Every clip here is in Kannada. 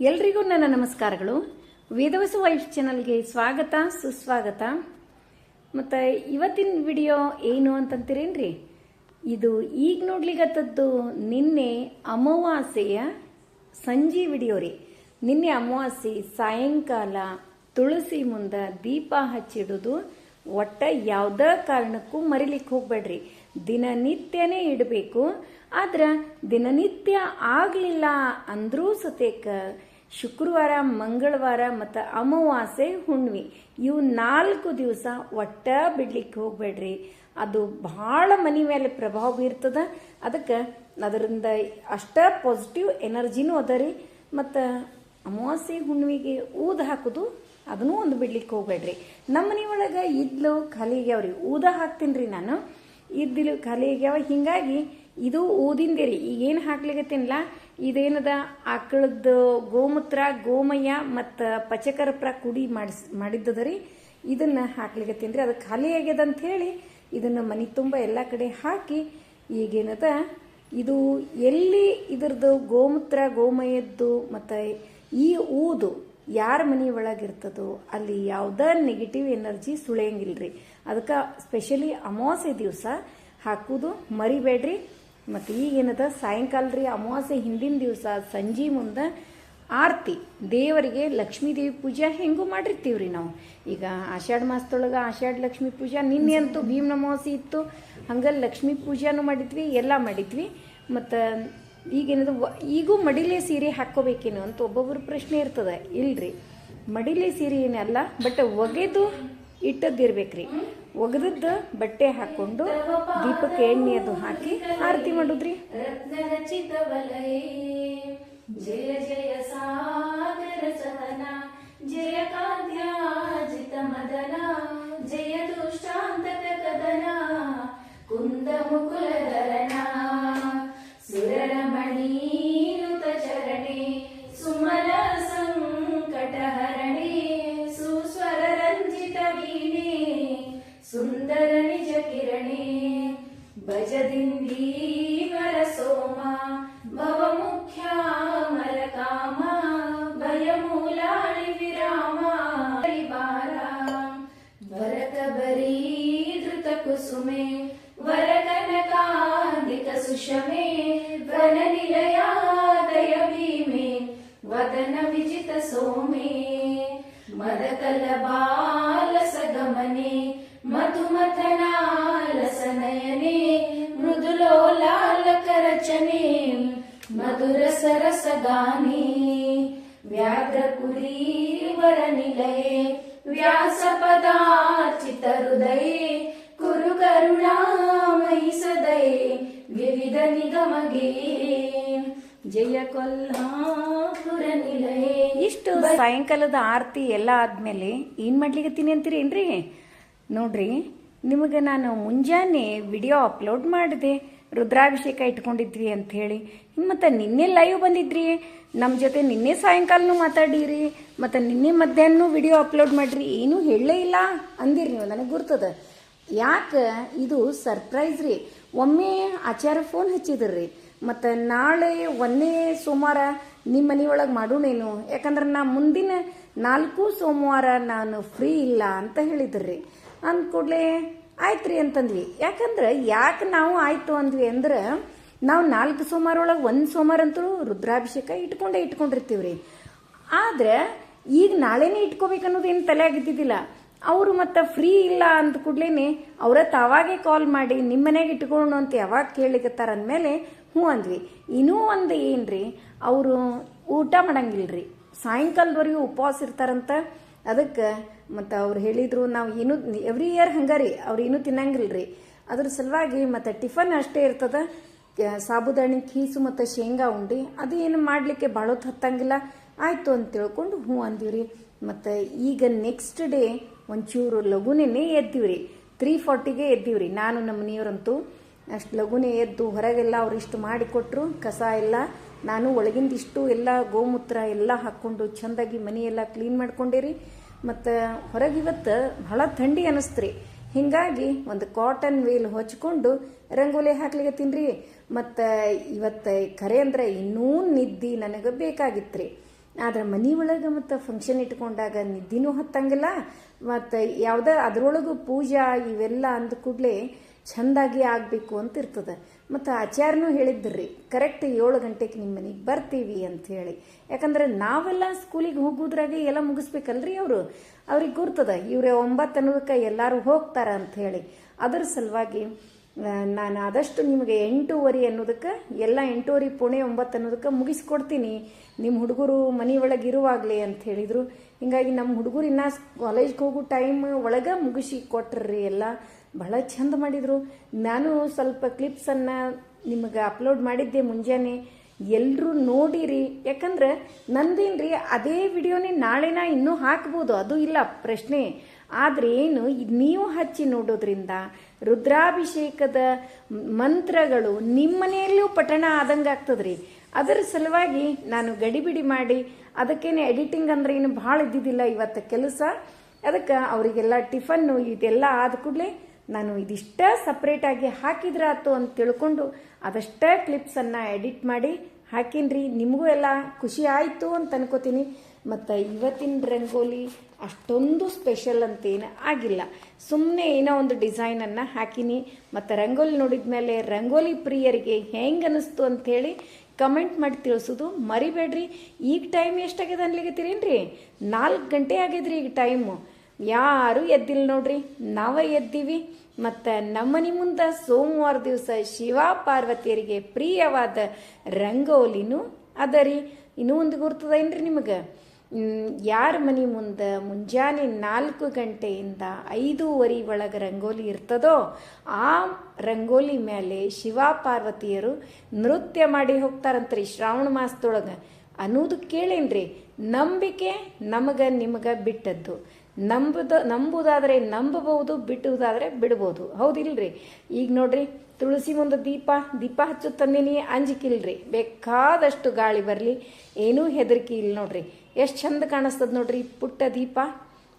ಎಲ್ರಿಗೂ ನನ್ನ ನಮಸ್ಕಾರಗಳು. ವೇದವಸು ವೈಫ್ ಚಾನಲ್ಗೆ ಸ್ವಾಗತ, ಸುಸ್ವಾಗತ. ಮತ್ತು ಇವತ್ತಿನ ವಿಡಿಯೋ ಏನು ಅಂತಂತೀರೇನ್ರಿ? ಇದು ಈಗ ನೋಡ್ಲಿಗತ್ತದ್ದು ನಿನ್ನೆ ಅಮಾವಾಸ್ಯೆಯ ಸಂಜೆ ವಿಡಿಯೋ ರೀ. ನಿನ್ನೆ ಅಮಾವಾಸ್ಯೆ ಸಾಯಂಕಾಲ ತುಳಸಿ ಮುಂದೆ ದೀಪ ಹಚ್ಚಿಡೋದು ಒಟ್ಟ ಯಾವುದೇ ಕಾರಣಕ್ಕೂ ಮರಿಲಿಕ್ಕೆ ಹೋಗ್ಬೇಡ್ರಿ. ದಿನನಿತ್ಯನೇ ಇಡಬೇಕು. ಆದ್ರೆ ದಿನನಿತ್ಯ ಆಗಲಿಲ್ಲ ಅಂದ್ರೂ ಸತೇಕ ಶುಕ್ರವಾರ, ಮಂಗಳವಾರ ಮತ್ತು ಅಮಾವಾಸ್ಯೆ ಹುಣ್ಣಿಮೆ. ಇವು ನಾಲ್ಕು ದಿವಸ ಒಟ್ಟ ಬಿಡ್ಲಿಕ್ಕೆ ಹೋಗ್ಬೇಡ್ರಿ. ಅದು ಭಾಳ ಮನೆ ಮೇಲೆ ಪ್ರಭಾವ ಬೀರ್ತದ. ಅದಕ್ಕೆ ಅದರಿಂದ ಅಷ್ಟ ಪಾಸಿಟಿವ್ ಎನರ್ಜಿನೂ ಅದ ರೀ. ಮತ್ತು ಅಮಾವಾಸ್ಯೆ, ಹುಣ್ಣಿಮೆಗೆ ಊದ ಹಾಕೋದು ಅದನ್ನೂ ಒಂದು ಬಿಡ್ಲಿಕ್ಕೆ ಹೋಗ್ಬೇಡ್ರಿ. ನಮ್ಮ ಮನೆ ಒಳಗೆ ಇದ್ಲು ಖಾಲಿ ಆಗ್ಯಾವ್ರಿ ಊದ ಹಾಕ್ತೀನಿ ರೀ ನಾನು. ಇದ್ದಿಲು ಖಾಲಿ ಆಗ್ಯಾವ. ಹೀಗಾಗಿ ಇದು ಊದಿಂದೆ ರೀ. ಈಗೇನು ಹಾಕ್ಲಿಕತ್ತೀನಲ್ಲ ಇದೇನದ? ಆಕಳದ್ದು ಗೋಮೂತ್ರ, ಗೋಮಯ ಮತ್ತು ಪಚಕರ್ಪುರ ಕುಡಿ ಮಾಡಿಸ್, ಮಾಡಿದ್ದದ ರೀ. ಇದನ್ನು ಹಾಕ್ಲಿಕ್ಕೆ ರೀ ಅದು ಖಾಲಿ ಆಗ್ಯದ ಅಂತ ಹೇಳಿ ಇದನ್ನು ಮನೆ ತುಂಬ ಎಲ್ಲ ಕಡೆ ಹಾಕಿ ಈಗೇನದ? ಇದು ಎಲ್ಲಿ ಇದರದ್ದು ಗೋಮೂತ್ರ, ಗೋಮಯದ್ದು ಮತ್ತು ಈ ಊದು ಯಾರ ಮನೆ ಒಳಗಿರ್ತದೋ ಅಲ್ಲಿ ಯಾವುದೇ ನೆಗೆಟಿವ್ ಎನರ್ಜಿ ಸುಳಿಯಂಗಿಲ್ರಿ. ಅದಕ್ಕೆ ಸ್ಪೆಷಲಿ ಅಮಾವಾಸ್ಯೆ ದಿವಸ ಹಾಕೋದು ಮರಿಬೇಡ್ರಿ. ಮತ್ತು ಈಗೇನದ ಸಾಯಂಕಾಲ ರೀ ಅಮಾವಾಸ್ಯೆ ಹಿಂದಿನ ದಿವಸ ಸಂಜೆ ಮುಂದೆ ಆರತಿ. ದೇವರಿಗೆ ಲಕ್ಷ್ಮೀ ದೇವಿ ಪೂಜೆ ಹೆಂಗೂ ರೀ ನಾವು. ಈಗ ಆಷಾಢ ಮಾಸದೊಳಗೆ ಆಷಾಢ ಲಕ್ಷ್ಮೀ ಪೂಜೆ ನಿನ್ನೆ ಅಂತೂ ಭೀಮ್ ಅಮಾವಾಸ್ಯೆ ಇತ್ತು. ಹಂಗೆ ಲಕ್ಷ್ಮೀ ಪೂಜಾನು ಮಾಡಿದ್ವಿ, ಎಲ್ಲ ಮಾಡಿದ್ವಿ. ಮತ್ತು ಈಗೇನದು ಈಗೂ ಮಡಿಲೆ ಸೀರೆ ಹಾಕ್ಕೋಬೇಕೇನು ಅಂತ ಒಬ್ಬೊಬ್ಬರು ಪ್ರಶ್ನೆ ಇರ್ತದೆ. ಇಲ್ರಿ, ಮಡಿಲೆ ಸೀರೆ ಏನಲ್ಲ ಬಟ್ ಒಗೆದು ಇಟ್ಟದ್ದಿರ್ಬೇಕ್ರಿ. ಒಗೆದ ಬಟ್ಟೆ ಹಾಕೊಂಡು ದೀಪಕ್ಕೆ ಎಣ್ಣೆ ಅದು ಹಾಕಿ ಆರತಿ ಮಾಡುದ್ರಿ. ಜಯ ಜಯ ಸಾಗರ ಸಹನ, ಜಯ धृतकुसुमे वरकनकान्दिकसुषमे वननिलयादय भीमे वदन विजित सोमे मदकलबालसगमने मधुमथनालसनयने मृदुलोलालकरचने मधुरसरसगाने व्याघ्रपुरीवरनिलये व्यासपदाचितहृदये कुरु करुणामयि सदये विविध निगमगे जय कोल्हापुर निलये ಇಷ್ಟು ಸಾಯಂಕಾಲದ ಆರತಿ ಎಲ್ಲ ಆದ್ಮೇಲೆ ಏನು ಮಾಡ್ಲಿಕತ್ತೀನಿ ಅಂತೀರಿ ಏನ್ರಿ ನೋಡ್ರಿ ನಿಮಗೆ ನಾನು ಮುಂಜಾನೆ ವಿಡಿಯೋ ಅಪ್ಲೋಡ್ ಮಾಡಿದೆ ರುದ್ರಾಭಿಷೇಕ ಇಟ್ಕೊಂಡಿದ್ವಿ ಅಂತ ಹೇಳಿ. ಮತ್ತು ನಿನ್ನೆ ಲೈವ್ ಬಂದಿದ್ರಿ. ನಮ್ಮ ಜೊತೆ ನಿನ್ನೆ ಸಾಯಂಕಾಲನೂ ಮಾತಾಡಿರಿ. ಮತ್ತು ನಿನ್ನೆ ಮಧ್ಯಾಹ್ನ ವಿಡಿಯೋ ಅಪ್ಲೋಡ್ ಮಾಡ್ರಿ. ಏನೂ ಹೇಳಲೇ ಇಲ್ಲ. ಅಂದಿರಿ ನೀವು, ನನಗೆ ಗುರ್ತದ. ಯಾಕೆ? ಇದು ಸರ್ಪ್ರೈಸ್ ರೀ. ಒಮ್ಮೆ ಆಚಾರ ಫೋನ್ ಹಚ್ಚಿದ್ರಿ. ಮತ್ತು ನಾಳೆ ಒಂದೇ ಸೋಮವಾರ ನಿಮ್ಮ ಮನೆಯೊಳಗೆ ಮಾಡೋಣೇನು? ಯಾಕಂದ್ರೆ ನಾ ಮುಂದಿನ ನಾಲ್ಕು ಸೋಮವಾರ ನಾನು ಫ್ರೀ ಇಲ್ಲ ಅಂತ ಹೇಳಿದ್ರಿ. ಅಂದ ಕೂಡಲೇ ಆಯ್ತು ರೀ ಅಂತಂದ್ವಿ. ಯಾಕಂದ್ರೆ ಯಾಕೆ ನಾವು ಆಯ್ತು ಅಂದ್ವಿ ಅಂದ್ರೆ ನಾವು ನಾಲ್ಕು ಸೋಮವಾರ ಒಳಗೆ ಒಂದು ಸೋಮವಾರ ಅಂತೂ ರುದ್ರಾಭಿಷೇಕ ಇಟ್ಕೊಂಡೇ ಇಟ್ಕೊಂಡಿರ್ತೀವಿ ರೀ ಆದ್ರೆ ಈಗ ನಾಳೆನೇ ಇಟ್ಕೋಬೇಕನ್ನೋದೇನು ತಲೆ ಆಗಿದ್ದಿದ್ದಿಲ್ಲ ಅವರು ಮತ್ತೆ ಫ್ರೀ ಇಲ್ಲ ಅಂದ ಕೂಡ್ಲೇನೆ ಅವರ ತಾವಾಗೆ ಕಾಲ್ ಮಾಡಿ ನಿಮ್ಮ ಮನೆಗೆ ಇಟ್ಕೊಂಡು ಅಂತ ಯಾವಾಗ ಕೇಳಿಕತ್ತಾರ ಅಂದಮೇಲೆ ಹ್ಞೂ ಅಂದ್ವಿ. ಇನ್ನೂ ಒಂದು ಏನ್ರಿ, ಅವರು ಊಟ ಮಾಡಂಗಿಲ್ರಿ. ಸಾಯಂಕಾಲದವರೆಗೂ ಉಪವಾಸ ಇರ್ತಾರಂತ ಅದಕ್ಕೆ ಮತ್ತು ಅವ್ರು ಹೇಳಿದರು, ನಾವು ಏನು ಎವ್ರಿ ಇಯರ್ ಹಂಗಾರಿ ಅವ್ರು ಏನೂ ರೀ ಅದ್ರ ಸಲುವಾಗಿ ಮತ್ತು ಟಿಫನ್ ಅಷ್ಟೇ ಇರ್ತದ. ಸಾಬುದಾಣಿ, ಕೀಸು ಮತ್ತು ಶೇಂಗಾ ಉಂಡಿ, ಅದು ಏನು ಮಾಡಲಿಕ್ಕೆ ಭಾಳ ಹೊತ್ತು ಹತ್ತಂಗಿಲ್ಲ. ಆಯಿತು ಅಂತ ತಿಳ್ಕೊಂಡು ಹ್ಞೂ ಅಂದಿವ್ರಿ. ಮತ್ತು ಈಗ ನೆಕ್ಸ್ಟ್ ಡೇ ಒಂಚೂರು ಲಘುನೇ ಎದ್ದೀವ್ರಿ. ತ್ರೀ ಫಾರ್ಟಿಗೆ ಎದ್ದೀವ್ರಿ. ನಾನು ನಮ್ಮ ಮನೆಯವರಂತೂ ಅಷ್ಟು ಲಘುನೇ ಎದ್ದು ಹೊರಗೆಲ್ಲ ಅವ್ರು ಇಷ್ಟು ಮಾಡಿಕೊಟ್ರು ಕಸ ಎಲ್ಲ, ನಾನು ಒಳಗಿಂದ ಇಷ್ಟು ಎಲ್ಲ ಗೋಮೂತ್ರ ಎಲ್ಲ ಹಾಕ್ಕೊಂಡು ಚೆಂದಾಗಿ ಮನೆಯೆಲ್ಲ ಕ್ಲೀನ್ ಮಾಡ್ಕೊಂಡಿರಿ. ಮತ್ತು ಹೊರಗೆ ಇವತ್ತು ಭಾಳ ಥಂಡಿ ಅನ್ನಿಸ್ತ್ರಿ ಹೀಗಾಗಿ ಒಂದು ಕಾಟನ್ ವೇಲ್ ಹೊಚ್ಕೊಂಡು ರಂಗೋಲಿ ಹಾಕ್ಲಿಕ್ಕೆ ತಿನ್ರಿ. ಮತ್ತು ಇವತ್ತು ಕರೆ ಅಂದ್ರೆ ಇನ್ನೂ ನಿದ್ದಿ ನನಗೆ ಬೇಕಾಗಿತ್ತು ರೀ ಆದ್ರೆ ಮನೆ ಒಳಗೆ ಮತ್ತು ಫಂಕ್ಷನ್ ಇಟ್ಕೊಂಡಾಗ ನಿದ್ದಿನೂ ಹತ್ತಂಗಿಲ್ಲ. ಮತ್ತು ಯಾವುದೇ ಅದರೊಳಗೂ ಪೂಜಾ ಇವೆಲ್ಲ ಅಂದ ಕೂಡಲೇ ಚೆಂದಾಗಿ ಆಗಬೇಕು ಅಂತ ಇರ್ತದೆ. ಮತ್ತು ಆಚಾರ್ಯನೂ ಹೇಳಿದ್ರಿ ಕರೆಕ್ಟ್ ಏಳು ಗಂಟೆಗೆ ನಿಮ್ಮ ಮನೆಗೆ ಬರ್ತೀವಿ ಅಂತ ಹೇಳಿ. ಯಾಕಂದ್ರೆ ನಾವೆಲ್ಲ ಸ್ಕೂಲಿಗೆ ಹೋಗೋದ್ರಾಗೆ ಎಲ್ಲ ಮುಗಿಸ್ಬೇಕಲ್ರಿ ಅವರು? ಅವ್ರಿಗೆ ಗುರ್ತದ, ಇವರೇ ಒಂಬತ್ತು ಅನ್ನೋದಕ್ಕೆ ಎಲ್ಲರೂ ಹೋಗ್ತಾರೆ ಅಂತ ಹೇಳಿ. ಅದರ ಸಲುವಾಗಿ ನಾನು ಆದಷ್ಟು ನಿಮಗೆ ಎಂಟೂವರೆ ಅನ್ನೋದಕ್ಕೆ, ಎಲ್ಲ ಎಂಟೂವರೆ ಪುಣೆ ಒಂಬತ್ತು ಅನ್ನೋದಕ್ಕೆ ಮುಗಿಸ್ಕೊಡ್ತೀನಿ. ನಿಮ್ಮ ಹುಡುಗರು ಮನೆ ಒಳಗೆ ಇರುವಾಗಲೇ ಅಂತ ಹೇಳಿದರು. ಹೀಗಾಗಿ ನಮ್ಮ ಹುಡುಗರು ಇನ್ನೂ ಕಾಲೇಜ್ಗೆ ಹೋಗೋ ಟೈಮ್ ಒಳಗೆ ಮುಗಿಸಿ ಕೊಟ್ರಿ ಎಲ್ಲ. ಬಹಳ ಚಂದ ಮಾಡಿದರು. ನಾನು ಸ್ವಲ್ಪ ಕ್ಲಿಪ್ಸನ್ನು ನಿಮಗೆ ಅಪ್ಲೋಡ್ ಮಾಡಿದ್ದೆ ಮುಂಜಾನೆ. ಎಲ್ಲರೂ ನೋಡಿರಿ. ಯಾಕಂದ್ರೆ ನಂದೇನ್ರಿ, ಅದೇ ವಿಡಿಯೋನೇ ನಾಳೆನ ಇನ್ನೂ ಹಾಕ್ಬೋದು. ಅದು ಇಲ್ಲ, ಪ್ರಶ್ನೆ. ಆದ್ರೆ ಏನು ನೀವು ಹಚ್ಚಿ ನೋಡೋದ್ರಿಂದ ರುದ್ರಾಭಿಷೇಕದ ಮಂತ್ರಗಳು ನಿಮ್ಮನೆಯಲ್ಲೂ ಪಠಣ ಆದಂಗೆ ಆಗ್ತದ್ರಿ. ಅದರ ಸಲುವಾಗಿ ನಾನು ಗಡಿಬಿಡಿ ಮಾಡಿ, ಅದಕ್ಕೇನೆ ಎಡಿಟಿಂಗ್ ಅಂದ್ರೆ ಏನು ಭಾಳ ಇದ್ದಿದ್ದಿಲ್ಲ ಇವತ್ತು ಕೆಲಸ. ಅದಕ್ಕೆ ಅವರಿಗೆಲ್ಲ ಟಿಫನ್ನು ಇದೆಲ್ಲ ಆದ ಕೂಡಲೇ ನಾನು ಇದಿಷ್ಟ ಸಪ್ರೇಟಾಗಿ ಹಾಕಿದ್ರಾತು ಅಂತ ತಿಳ್ಕೊಂಡು ಅದಷ್ಟೇ ಕ್ಲಿಪ್ಸನ್ನು ಎಡಿಟ್ ಮಾಡಿ ಹಾಕಿನ್ರಿ. ನಿಮಗೂ ಎಲ್ಲ ಖುಷಿ ಆಯಿತು ಅಂತ ಅನ್ಕೋತೀನಿ. ಮತ್ತು ಇವತ್ತಿನ ರಂಗೋಲಿ ಅಷ್ಟೊಂದು ಸ್ಪೆಷಲ್ ಅಂತೇನು ಆಗಿಲ್ಲ. ಸುಮ್ಮನೆ ಏನೋ ಒಂದು ಡಿಸೈನನ್ನು ಹಾಕಿನಿ. ಮತ್ತು ರಂಗೋಲಿ ನೋಡಿದ ಮೇಲೆ ರಂಗೋಲಿ ಪ್ರಿಯರಿಗೆ ಹೆಂಗೆ ಅನ್ನಿಸ್ತು ಅಂಥೇಳಿ ಕಮೆಂಟ್ ಮಾಡಿ ತಿಳಿಸೋದು ಮರಿಬೇಡ್ರಿ. ಈಗ ಟೈಮ್ ಎಷ್ಟಾಗ್ಯದ ಅನ್ಲಿಕತ್ತೀರೇನ್ರಿ? ನಾಲ್ಕು ಗಂಟೆ ಆಗಿದ್ರಿ ಈಗ ಟೈಮು ಯಾರು ಎದ್ದಿಲ್ಲ ನೋಡ್ರಿ, ನಾವೇ ಎದ್ದೀವಿ. ಮತ್ತು ನಮ್ಮನೆ ಮುಂದೆ ಸೋಮವಾರ ದಿವಸ ಶಿವ ಪಾರ್ವತಿಯರಿಗೆ ಪ್ರಿಯವಾದ ರಂಗೋಲಿನೂ ಅದ ರೀ. ಇನ್ನೂ ಒಂದು ಗುರ್ತದೇನ್ರಿ ನಿಮಗೆ? ಯಾರ ಮನೆ ಮುಂದೆ ಮುಂಜಾನೆ ನಾಲ್ಕು ಗಂಟೆಯಿಂದ ಐದೂವರೆ ಒಳಗೆ ರಂಗೋಲಿ ಇರ್ತದೋ, ಆ ರಂಗೋಲಿ ಮೇಲೆ ಶಿವ ಪಾರ್ವತಿಯರು ನೃತ್ಯ ಮಾಡಿ ಹೋಗ್ತಾರಂತ್ರಿ ಶ್ರಾವಣ ಮಾಸದೊಳಗೆ. ಅನ್ನೋದು ಕೇಳೇನ್ರಿ, ನಂಬಿಕೆ ನಮಗ ನಿಮಗೆ ಬಿಟ್ಟದ್ದು. ನಂಬುದ, ನಂಬುದಾದರೆ ನಂಬಬಹುದು ಬಿಡುವುದಾದರೆ ಬಿಡ್ಬೋದು ಹೌದಿಲ್ರಿ? ಈಗ ನೋಡ್ರಿ, ತುಳಸಿ ಮುಂದೆ ದೀಪ ದೀಪ ಹಚ್ಚು ತಂದಿನಿ ಅಂಜಿಕಿಲ್ರಿ. ಬೇಕಾದಷ್ಟು ಗಾಳಿ ಬರಲಿ, ಏನೂ ಹೆದರಿಕೆ ಇಲ್ಲ ನೋಡ್ರಿ. ಎಷ್ಟು ಚಂದ ಕಾಣಿಸ್ತದ ನೋಡ್ರಿ, ಪುಟ್ಟ ದೀಪ,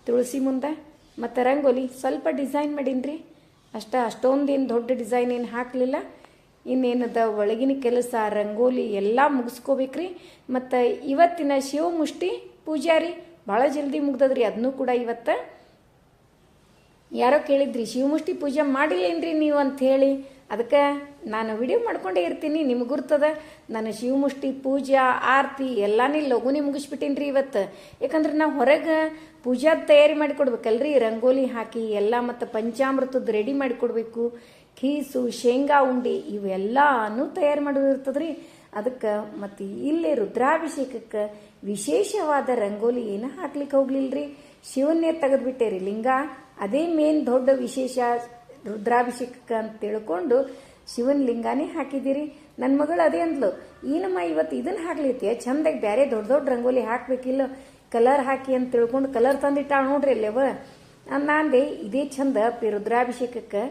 ತುಳಸಿ ಮುಂದೆ, ಮತ್ತು ರಂಗೋಲಿ. ಸ್ವಲ್ಪ ಡಿಸೈನ್ ಮಾಡಿನ್ರಿ. ಅಷ್ಟ, ಅಷ್ಟೊಂದೇನು ದೊಡ್ಡ ಡಿಸೈನ್ ಏನು ಹಾಕಲಿಲ್ಲ. ಇನ್ನೇನದ ಒಳಗಿನ ಕೆಲಸ, ರಂಗೋಲಿ ಎಲ್ಲ ಮುಗಿಸ್ಕೋಬೇಕ್ರಿ. ಮತ್ತು ಇವತ್ತಿನ ಶಿವಮುಷ್ಟಿ ಪೂಜಾರಿ ಭಾಳ ಜಲ್ದಿ ಮುಗ್ದದ್ರಿ ಅದನ್ನೂ ಕೂಡ ಇವತ್ತು. ಯಾರೋ ಕೇಳಿದ್ರಿ ಶಿವಮುಷ್ಟಿ ಪೂಜೆ ಮಾಡಿಲ್ಲೇನ್ರಿ ನೀವು ಅಂತ ಹೇಳಿ ಅದಕ್ಕೆ ನಾನು ವಿಡಿಯೋ ಮಾಡ್ಕೊಂಡೇ ಇರ್ತೀನಿ, ನಿಮ್ಗೆ ಗುರ್ತದ. ನಾನು ಶಿವಮುಷ್ಟಿ ಪೂಜಾ, ಆರತಿ, ಎಲ್ಲಾನೇ ಲಘುನೇ ಮುಗಿಸ್ಬಿಟ್ಟೀನಿ ಇವತ್ತು. ಯಾಕಂದ್ರೆ ನಾವು ಹೊರಗೆ ಪೂಜಾದ ತಯಾರಿ ಮಾಡಿಕೊಡ್ಬೇಕಲ್ರಿ, ರಂಗೋಲಿ ಹಾಕಿ, ಎಲ್ಲ ಮತ್ತು ಪಂಚಾಮೃತದ ರೆಡಿ ಮಾಡಿಕೊಡ್ಬೇಕು. ಖೀಸು, ಶೇಂಗಾ, ಉಂಡೆ, ಇವೆಲ್ಲಾನು ತಯಾರು ಮಾಡೋದು ಇರ್ತದ್ರಿ ಅದಕ್ಕೆ ಮತ್ತು ಇಲ್ಲೇ ರುದ್ರಾಭಿಷೇಕಕ್ಕೆ ವಿಶೇಷವಾದ ರಂಗೋಲಿ ಏನು ಹಾಕ್ಲಿಕ್ಕೆ ರೀ ಶಿವನ್ನೇ ರೀ ಲಿಂಗ. ಅದೇ ಮೇನ್ ದೊಡ್ಡ ವಿಶೇಷ ರುದ್ರಾಭಿಷೇಕಕ್ಕೆ ಅಂತ ತಿಳ್ಕೊಂಡು ಶಿವನ್ ಲಿಂಗಾನೇ ಹಾಕಿದ್ದೀರಿ. ನನ್ನ ಮಗಳು ಅದೇ ಅಂದ್ಲು, ಏನಮ್ಮ ಇವತ್ತು ಇದನ್ನ ಹಾಕ್ಲಿತ್ತೀಯ ಚಂದಾಗಿ ಬೇರೆ ದೊಡ್ಡ ದೊಡ್ಡ ರಂಗೋಲಿ ಹಾಕ್ಬೇಕಿಲ್ಲ. ಕಲರ್ ಹಾಕಿ ಅಂತ ತಿಳ್ಕೊಂಡು ಕಲರ್ ತಂದಿಟ್ಟಾಳ ನೋಡ್ರಿ ಅಲ್ಲೇವ? ನಾಂದೆ ಇದೇ ಚಂದ ರುದ್ರಾಭಿಷೇಕಕ್ಕೆ.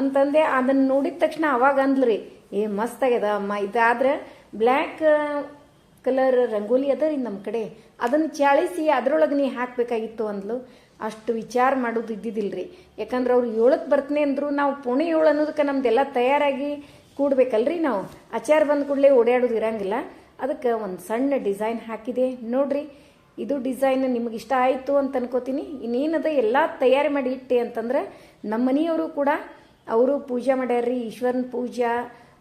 ಅಂತಂದೆ ಅದನ್ನ ನೋಡಿದ ತಕ್ಷಣ ಅವಾಗ ಅಂದ್ಲು ರೀ, ಏ ಮಸ್ತ್ ಆಗ್ಯದ ಅಮ್ಮ, ಇದಾದ್ರೆ ಬ್ಲ್ಯಾಕ್ ಕಲರ್ ರಂಗೋಲಿ ಅದ ರೀ ನಮ್ಮ ಕಡೆ. ಅದನ್ನು ಚಾಳಿಸಿ ಅದರೊಳಗೆ ನೀ ಹಾಕಬೇಕಾಗಿತ್ತು ಅಂದ್ಲು. ಅಷ್ಟು ವಿಚಾರ ಮಾಡೋದು ಇದ್ದಿದ್ದಿಲ್ರಿ ಯಾಕಂದ್ರೆ ಅವ್ರು ಏಳಕ್ಕೆ ಬರ್ತನೆ ಅಂದರು, ನಾವು ಪುಣೆ ಏಳು ಅನ್ನೋದಕ್ಕೆ ನಮ್ದೆಲ್ಲ ತಯಾರಾಗಿ ಕೂಡ್ಬೇಕಲ್ರಿ ನಾವು. ಆಚಾರ ಬಂದ ಕೂಡಲೇ ಓಡಾಡೋದು ಇರಂಗಿಲ್ಲ. ಅದಕ್ಕೆ ಒಂದು ಸಣ್ಣ ಡಿಸೈನ್ ಹಾಕಿದೆ. ನೋಡ್ರಿ, ಇದು ಡಿಸೈನ್ ನಿಮಗೆ ಇಷ್ಟ ಆಯಿತು ಅಂತ ಅನ್ಕೋತೀನಿ. ಇನ್ನೇನದ ಎಲ್ಲ ತಯಾರಿ ಮಾಡಿ ಇಟ್ಟೆ ಅಂತಂದ್ರೆ ನಮ್ಮ ಮನೆಯವರು ಕೂಡ, ಅವರು ಪೂಜೆ ಮಾಡ್ಯಾರ್ರಿ, ಈಶ್ವರನ ಪೂಜಾ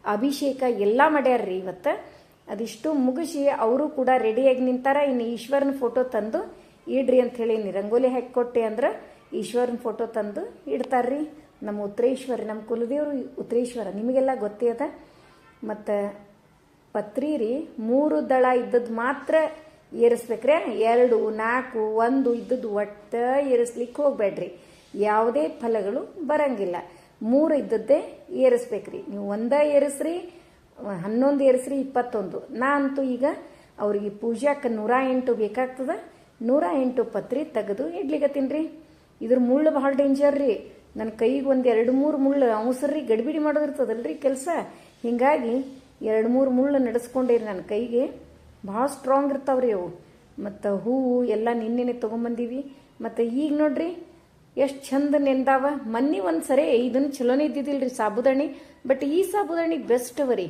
ಅಭಿಷೇಕ ಎಲ್ಲ ಮಾಡ್ಯಾರ್ರಿ ಇವತ್ತು. ಅದಿಷ್ಟು ಮುಗಿಸಿ ಅವರು ಕೂಡ ರೆಡಿಯಾಗಿ ನಿಂತಾರ. ಇನ್ನು ಈಶ್ವರನ ಫೋಟೋ ತಂದು ಇಡ್ರಿ ಅಂತ ಹೇಳಿ ನೀ ರಂಗೋಲಿ ಹಾಕಿಕೊಟ್ಟೆ ಅಂದ್ರೆ ಈಶ್ವರನ ಫೋಟೋ ತಂದು ಇಡ್ತಾರ್ರಿ. ನಮ್ಮ ಉತ್ತರೇಶ್ವರ, ನಮ್ಮ ಕುಲದೇವರು ಉತ್ತರೇಶ್ವರ, ನಿಮಗೆಲ್ಲ ಗೊತ್ತೇ ಅದ. ಮತ್ತು ಪತ್ರಿ ರೀ, ಮೂರು ದಳ ಇದ್ದದ್ದು ಮಾತ್ರ ಏರಿಸ್ಬೇಕ್ರೆ. ಎರಡು, ನಾಲ್ಕು, ಒಂದು ಇದ್ದದ್ದು ಒಟ್ಟು ಏರಿಸ್ಲಿಕ್ಕೆ ಹೋಗ್ಬೇಡ್ರಿ. ಯಾವುದೇ ಫಲಗಳು ಬರಂಗಿಲ್ಲ. ಮೂರು ಇದ್ದದ್ದೇ ಏರಿಸ್ಬೇಕ್ರಿ. ನೀವು ಒಂದ ಏರಿಸ್ರಿ, ಹನ್ನೊಂದು ಏರಿಸ್ರಿ, ಇಪ್ಪತ್ತೊಂದು. ನಾ ಅಂತೂ ಈಗ ಅವ್ರಿಗೆ ಪೂಜಾಕ್ಕೆ ನೂರ ಎಂಟು ಬೇಕಾಗ್ತದ. ನೂರ ಎಂಟು ಪತ್ರಿ ತೆಗೆದು ಇಡ್ಲಿಗತ್ತೀನಿ ಇದ್ರ ಮುಳ್ಳು ಭಾಳ ಡೇಂಜರ್ ರೀ. ನನ್ನ ಕೈಗೆ ಒಂದು ಎರಡು ಮೂರು ಮುಳ್ಳು ಅವಸರ್ರಿ ಗಡಿಬಿಡಿ ಮಾಡೋದಿರ್ತದಲ್ರಿ ಕೆಲಸ. ಹೀಗಾಗಿ ಎರಡು ಮೂರು ಮುಳ್ಳು ನಡೆಸ್ಕೊಂಡಿರಿ ನನ್ನ ಕೈಗೆ. ಭಾಳ ಸ್ಟ್ರಾಂಗ್ ಇರ್ತಾವ್ರಿ ಅವು. ಮತ್ತು ಹೂವು ಎಲ್ಲ ನಿನ್ನೆನೆ ತೊಗೊಂಬಂದೀವಿ. ಮತ್ತು ಈಗ ನೋಡ್ರಿ ಎಷ್ಟು ಚಂದ ನೆಂದಾವ. ಮೊನ್ನೆ ಒಂದು ಸರಿ ಇದನ್ನು ಚಲೋನೇ ಇದ್ದಿದ್ದಿಲ್ರಿ ಸಾಬುದಾಣಿ. ಬಟ್ ಈ ಸಾಬುದಾಣಿ ಬೆಸ್ಟ್ ಅವರಿ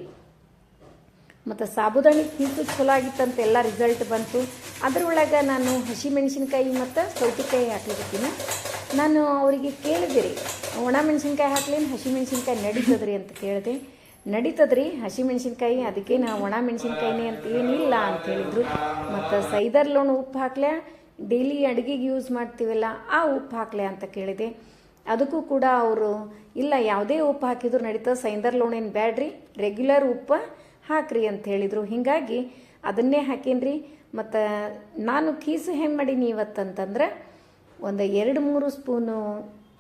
ಮತ್ತು ಸಾಬುದಾಣಿ ಕೀಸು ಚಲೋ ಆಗಿತ್ತಂತ ಎಲ್ಲ ರಿಸಲ್ಟ್ ಬಂತು. ಅದರೊಳಗೆ ನಾನು ಹಸಿ ಮೆಣಸಿನ್ಕಾಯಿ ಮತ್ತು ಸೌತೆಕಾಯಿ ಹಾಕ್ಲಿಕ್ಕೀನಿ ನಾನು ಅವರಿಗೆ ಕೇಳಿದೆ ರೀ, ಒಣ ಮೆಣಸಿನ್ಕಾಯಿ ಹಾಕ್ಲೇನು, ಹಸಿಮೆಣಸಿನ್ಕಾಯಿ ನಡೀತದ್ರಿ ಅಂತ ಕೇಳಿದೆ. ನಡೀತದ್ರಿ, ಹಸಿಮೆಣಸಿನ್ಕಾಯಿ, ಅದಕ್ಕೆ ನಾ ಒಣ ಮೆಣಸಿನ್ಕಾಯಿನೇ ಅಂತ ಏನಿಲ್ಲ ಅಂತ ಹೇಳಿದ್ರು. ಮತ್ತು ಸೈದರ್ ಲೋಣ ಉಪ್ಪು ಹಾಕ್ಲ್ಯಾ ಡೈಲಿ ಅಡುಗೆಗೆ ಯೂಸ್ ಮಾಡ್ತೀವಲ್ಲ, ಆ ಉಪ್ಪು ಹಾಕಲೆ ಅಂತ ಕೇಳಿದೆ. ಅದಕ್ಕೂ ಕೂಡ ಅವರು, ಇಲ್ಲ, ಯಾವುದೇ ಉಪ್ಪು ಹಾಕಿದ್ರು ನಡೀತದೆ, ಸೈಂದರ್ ಲೋಣೇನು ಬ್ಯಾಡ್ರಿ ರೆಗ್ಯುಲರ್ ಉಪ್ಪು ಹಾಕ್ರಿ ಅಂತ ಹೇಳಿದರು. ಹೀಗಾಗಿ ಅದನ್ನೇ ಹಾಕೇನ್ರಿ. ಮತ್ತು ನಾನು ಕೀಸು ಹೆಂಗೆ ಮಾಡೀನಿ ಇವತ್ತಂತಂದ್ರೆ, ಒಂದು ಎರಡು ಮೂರು ಸ್ಪೂನು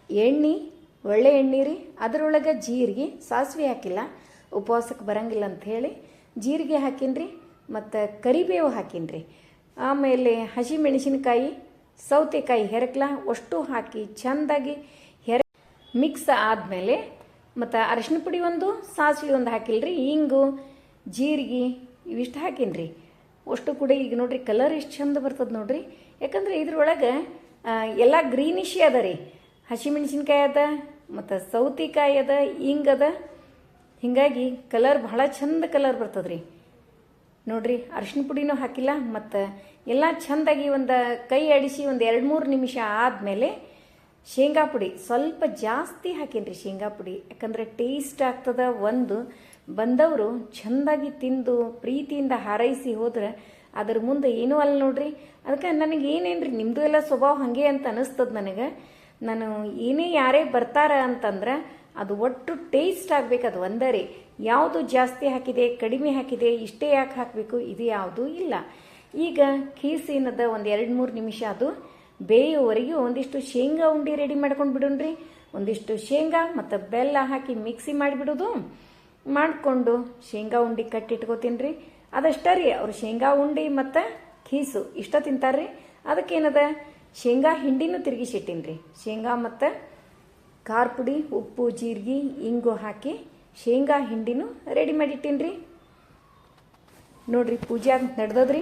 ಎಣ್ಣೆ, ಒಳ್ಳೆ ಎಣ್ಣೆ ರೀ. ಅದರೊಳಗೆ ಜೀರಿಗೆ, ಸಾಸಿವೆ ಹಾಕಿಲ್ಲ, ಉಪವಾಸಕ್ಕೆ ಬರಂಗಿಲ್ಲ ಅಂತ ಹೇಳಿ ಜೀರಿಗೆ ಹಾಕೀನಿ ಮತ್ತು ಕರಿಬೇವು ಹಾಕೀನಿ ಆಮೇಲೆ ಹಸಿಮೆಣಸಿನ್ಕಾಯಿ, ಸೌತೆಕಾಯಿ ಹೆರಕ್ಲ ಅಷ್ಟು ಹಾಕಿ ಚೆಂದಾಗಿ ಹೆರ ಮಿಕ್ಸ್ ಆದಮೇಲೆ ಮತ್ತು ಅರಶಿನ ಪುಡಿ ಒಂದು, ಸಾಸಿವೆ ಒಂದು ಹಾಕಿಲ್ರಿ. ಹಿಂಗು ಜೀರಿಗೆ ಇವಿಷ್ಟು ಹಾಕೀನಿ ಅಷ್ಟು ಕೂಡ ಈಗ ನೋಡ್ರಿ ಕಲರ್ ಎಷ್ಟು ಚಂದ ಬರ್ತದೆ ನೋಡ್ರಿ. ಯಾಕಂದ್ರೆ ಇದ್ರೊಳಗೆ ಎಲ್ಲ ಗ್ರೀನಿಶಿ ಅದ ರೀ. ಹಸಿಮೆಣಸಿನ್ಕಾಯಿ ಅದ, ಮತ್ತು ಸೌತೆಕಾಯಿ ಅದ ಹಿಂಗದ ಹೀಗಾಗಿ ಕಲರ್ ಭಾಳ ಚಂದ ಕಲರ್ ಬರ್ತದೆ ರೀ ನೋಡ್ರಿ ಅರಿಶಿನ ಪುಡಿನೂ ಹಾಕಿಲ್ಲ, ಮತ್ತು ಎಲ್ಲ ಚೆಂದಾಗಿ ಒಂದು ಕೈ ಅಡಿಸಿ ಒಂದು ಎರಡು ಮೂರು ನಿಮಿಷ ಆದಮೇಲೆ ಶೇಂಗಾ ಪುಡಿ. ಸ್ವಲ್ಪ ಜಾಸ್ತಿ ಹಾಕೀನಿ ಶೇಂಗಾ ಪುಡಿ, ಯಾಕಂದರೆ ಟೇಸ್ಟ್ ಆಗ್ತದ ಒಂದು. ಬಂದವರು ಚೆಂದಾಗಿ ತಿಂದು ಪ್ರೀತಿಯಿಂದ ಹಾರೈಸಿ ಹೋದ್ರೆ ಅದ್ರ ಮುಂದೆ ಏನೂ ಅಲ್ಲ ನೋಡ್ರಿ, ಅದಕ್ಕೆ ನನಗೆ ಏನೇನ್ರಿ ನಿಮ್ಮದು ಎಲ್ಲ ಸ್ವಭಾವ ಹಾಗೆ ಅಂತ ಅನಿಸ್ತದ ನನಗೆ. ನಾನು ಏನೇ ಯಾರೇ ಬರ್ತಾರ ಅಂತಂದ್ರೆ ಅದು ಒಟ್ಟು ಟೇಸ್ಟ್ ಆಗಬೇಕು, ಅದು ಒಂದೇ ರೀ. ಯಾವುದು ಜಾಸ್ತಿ ಹಾಕಿದೆ, ಕಡಿಮೆ ಹಾಕಿದೆ, ಇಷ್ಟೇ ಯಾಕೆ ಹಾಕಬೇಕು, ಇದು ಯಾವುದೂ ಇಲ್ಲ. ಈಗ ಕೀಸಿನದ ಒಂದು ಎರಡು ಮೂರು ನಿಮಿಷ ಅದು. ಬೇಯುವವರೆಗೂ ಒಂದಿಷ್ಟು ಶೇಂಗಾ ಉಂಡೆ ರೆಡಿ ಮಾಡ್ಕೊಂಡು ಬಿಡೋಣ್ರಿ. ಒಂದಿಷ್ಟು ಶೇಂಗಾ ಮತ್ತು ಬೆಲ್ಲ ಹಾಕಿ ಮಿಕ್ಸಿ ಮಾಡಿಬಿಡೋದು. ಮಾಡಿಕೊಂಡು ಶೇಂಗಾ ಉಂಡಿ ಕಟ್ಟಿಟ್ಕೋತೀನಿ ಅದಷ್ಟೇ ರೀ, ಅವ್ರು ಶೇಂಗಾ ಉಂಡೆ ಮತ್ತು ಕೀಸು ಇಷ್ಟ ತಿಂತಾರ್ರಿ. ಅದಕ್ಕೇನದ? ಶೇಂಗಾ ಹಿಂಡಿನೂ ತಿರುಗಿಸಿಟ್ಟಿನಿ ರೀ ಶೇಂಗಾ ಮತ್ತು ಖಾರ ಪುಡಿ, ಉಪ್ಪು, ಜೀರಿಗೆ, ಇಂಗು ಹಾಕಿ ಶೇಂಗಾ ಹಿಂಡಿನೂ ರೆಡಿ ಮಾಡಿಟ್ಟೀನಿ ರೀ ನೋಡ್ರಿ ಪೂಜೆ ನಡೆದದ್ರಿ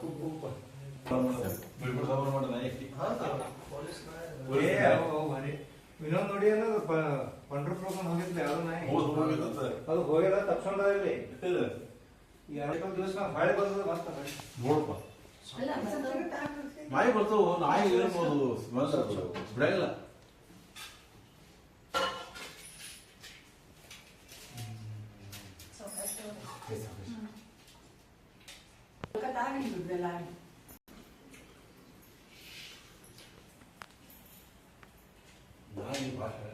ಇದ್ರಾಗಿಂದ ಹಾಕ್ತೇನ ಇದ್ರಾಗಿಂದ ಹಾಕ್ತೀನಿ ವಿನೋದ್ ನೋಡಿ ಅನ್ನೋದು ಅದು ನಾಯಿ ಅದು ಹೋಗಿಲ್ಲ ತಪ್ಸ್ಕೊಂಡ ಇಲ್ಲಿ ಎರಡೊಂದು ದಿವಸ ಬಂದದ ಮತ್ತೆ ಹೊಳೆ. ನೋಡಪ್ಪ ನಾಯಿ ಬರ್ತಾವು ನಾಯಿ ಇರ್ಬೋದು ಬಿಡಂಗಿಲ್ಲ ನಾಯಿ ಭಾಷೆ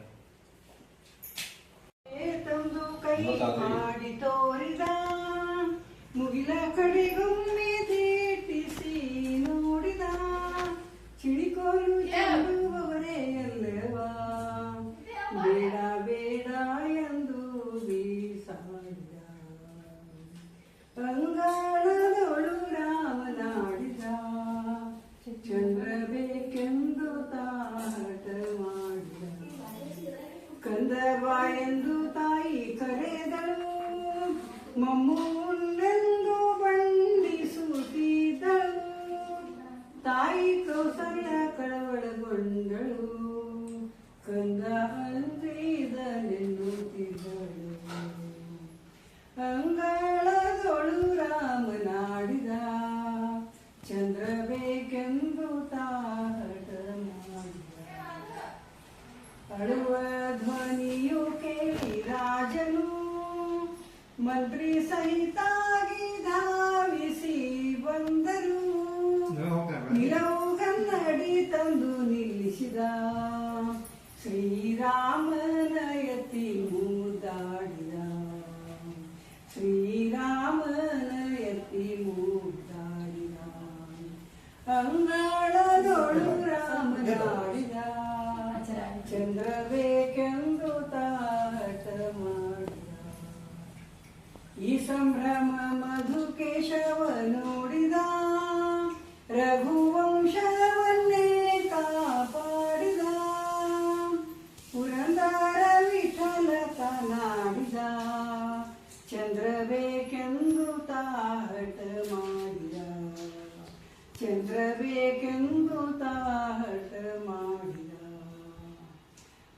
ತಂದು ಕೈ ಮಾಡಿ ತೋರಿದ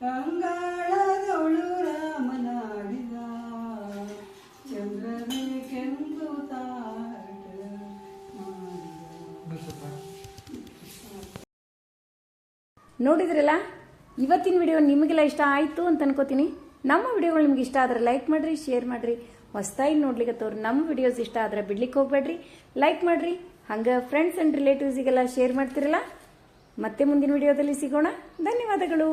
ಅಂಗಾಳದೊಳು ರಾಮನಾಡಿದ. ತಾಟ ನೋಡಿದ್ರಲ್ಲ? ಇವತ್ತಿನ ವಿಡಿಯೋ ನಿಮಗೆಲ್ಲ ಇಷ್ಟ ಆಯಿತು ಅಂತ ಅನ್ಕೋತೀನಿ. ನಮ್ಮ ವಿಡಿಯೋಗಳು ನಿಮ್ಗೆ ಇಷ್ಟ ಆದರೆ ಲೈಕ್ ಮಾಡಿರಿ ಶೇರ್ ಮಾಡಿರಿ. ಹೊಸ್ದಾಗಿ ನೋಡ್ಲಿಕ್ಕತ್ತವ್ರು ನಮ್ಮ ವಿಡಿಯೋಸ್ ಇಷ್ಟ ಆದರೆ ಬಿಡ್ಲಿಕ್ಕೆ ಹೋಗ್ಬೇಡ್ರಿ. ಲೈಕ್ ಮಾಡಿರಿ. ಹಂಗೆ ಫ್ರೆಂಡ್ಸ್ ಆ್ಯಂಡ್ ರಿಲೇಟಿವ್ಸಿಗೆಲ್ಲ ಶೇರ್ ಮಾಡ್ತಿರಲ್ಲ? ಮತ್ತೆ ಮುಂದಿನ ವಿಡಿಯೋದಲ್ಲಿ ಸಿಗೋಣ. ಧನ್ಯವಾದಗಳು.